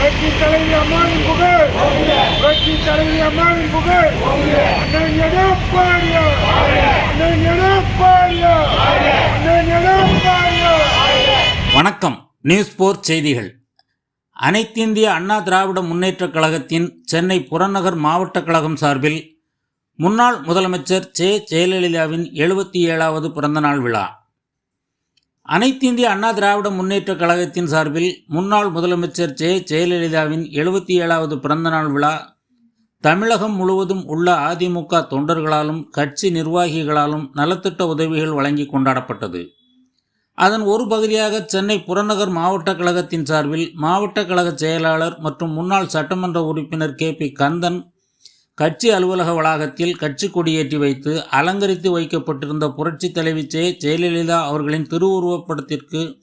அம்மாவின் புகழ். புரட்சி தலைவி அம்மாவின் புகழ். அண்ணன் எடப்பாடியா அண்ணன் எடப்பாடியா அண்ணன் எடப்பாடியா வணக்கம். நியூஸ் போர் செய்திகள். அனைத்திந்திய அண்ணா திராவிட முன்னேற்றக் கழகத்தின் சென்னை புறநகர் மாவட்ட கழகம் சார்பில் முன்னாள் முதலமைச்சர் ஜெ. ஜெயலலிதாவின் எழுபத்தி ஏழாவது பிறந்தநாள் விழா. அனைத்திந்திய அண்ணா திராவிட முன்னேற்றக் கழகத்தின் சார்பில் முன்னாள் முதலமைச்சர் ஜெ. ஜெயலலிதாவின் எழுபத்தி ஏழாவது பிறந்தநாள் விழா தமிழகம் முழுவதும் உள்ள அதிமுக தொண்டர்களாலும் கட்சி நிர்வாகிகளாலும் நலத்திட்ட உதவிகள் வழங்கி கொண்டாடப்பட்டது. அதன் ஒரு பகுதியாக சென்னை புறநகர் மாவட்ட கழகத்தின் சார்பில் மாவட்ட கழக செயலாளர் மற்றும் முன்னாள் சட்டமன்ற உறுப்பினர் கே. பி. கந்தன் கட்சி அலுவலக வளாகத்தில் கட்சி கொடியேற்றி வைத்து அலங்கரித்து வைக்கப்பட்டிருந்த புரட்சி தலைவி ஜெ. ஜெயலலிதா அவர்களின் திருவுருவப்படத்திற்கு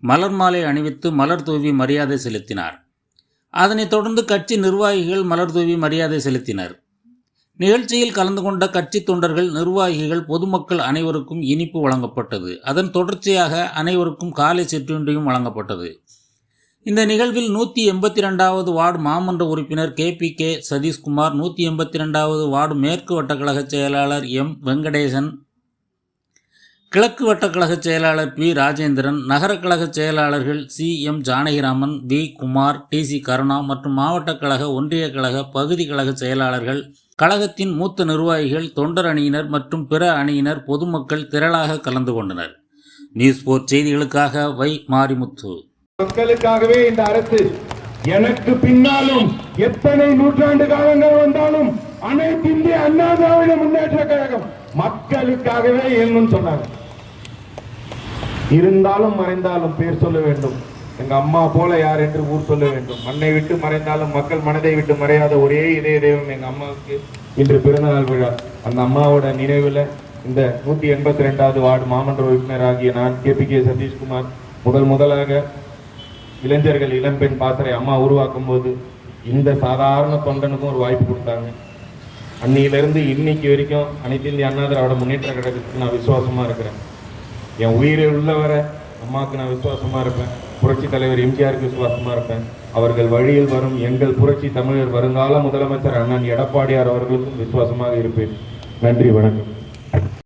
மலர் மாலை அணிவித்து மலர் தூவி மரியாதை செலுத்தினார். அதனைத் தொடர்ந்து கட்சி நிர்வாகிகள் மலர் தூவி மரியாதை செலுத்தினர். நிகழ்ச்சியில் கலந்து கொண்ட கட்சி தொண்டர்கள் நிர்வாகிகள் பொதுமக்கள் அனைவருக்கும் இனிப்பு வழங்கப்பட்டது. அதன் தொடர்ச்சியாக அனைவருக்கும் காலை சிற்றுண்டியும் வழங்கப்பட்டது. இந்த நிகழ்வில் நூற்றி எண்பத்தி ரெண்டாவது வார்டு மாமன்ற உறுப்பினர் கே பி கே சதீஷ்குமார் நூற்றி எண்பத்தி ரெண்டாவது வார்டு மேற்கு வட்டக்கழக செயலாளர் எம் வெங்கடேசன் கிழக்கு வட்டக்கழக செயலாளர் பி ராஜேந்திரன் நகர கழக செயலாளர்கள் C M Janakiraman V Kumar T C Karuna மற்றும் மாவட்ட கழக ஒன்றிய கழக பகுதி கழக செயலாளர்கள் கழகத்தின் மூத்த நிர்வாகிகள் தொண்டர் அணியினர் மற்றும் பிற அணியினர் பொதுமக்கள் திரளாக கலந்து கொண்டனர். நியூஸ் போர்ட் செய்திகளுக்காக வை மாரிமுத்து. மக்களுக்காகவே இந்த அரசு எனக்கு பின்னாலும் எத்தனை நூற்றாண்டு காலங்கள் வந்தாலும் அனைத்து இந்திய அண்ணா திராவிட முன்னேற்ற கழகம் மக்களுக்காகவே என்னும் சொன்னாங்க. இருந்தாலும் மறைந்தாலும் பேர் சொல்ல வேண்டும். எங்க அம்மா போல யார் என்று ஊர் சொல்ல வேண்டும். மண்ணை விட்டு மறைந்தாலும் மக்கள் மனதை விட்டு மறையாத ஒரே இதய தெய்வம் எங்க அம்மாவுக்கு. இன்று பிறந்தநாள் விழா. அந்த அம்மாவோட நினைவுல இந்த நூத்தி எண்பத்தி ரெண்டாவது வார்டு மாமன்ற உறுப்பினர் ஆகிய நான் கே பி கே சதீஷ்குமார் முதல் முதலாக இளைஞர்கள் இளம்பெண் பாசறை அம்மா உருவாக்கும் போது இந்த சாதாரண தொண்டனுக்கும் ஒரு வாய்ப்பு கொடுத்தாங்க. அன்னையிலேருந்து இன்னைக்கு வரைக்கும் அனைத்து இந்திய அண்ணா திராவிட முன்னேற்ற கழகத்துக்கு நான் விசுவாசமாக இருக்கிறேன். என் உயிரில் உள்ளவரை அம்மாவுக்கு நான் விசுவாசமாக இருப்பேன். புரட்சி தலைவர் எம்ஜிஆருக்கு விசுவாசமாக இருப்பேன். அவர்கள் வழியில் வரும் எங்கள் புரட்சி தமிழர் வருங்கால முதலமைச்சர் அண்ணன் எடப்பாடியார் அவர்களுக்கும் விசுவாசமாக இருப்பேன். நன்றி வணக்கம்.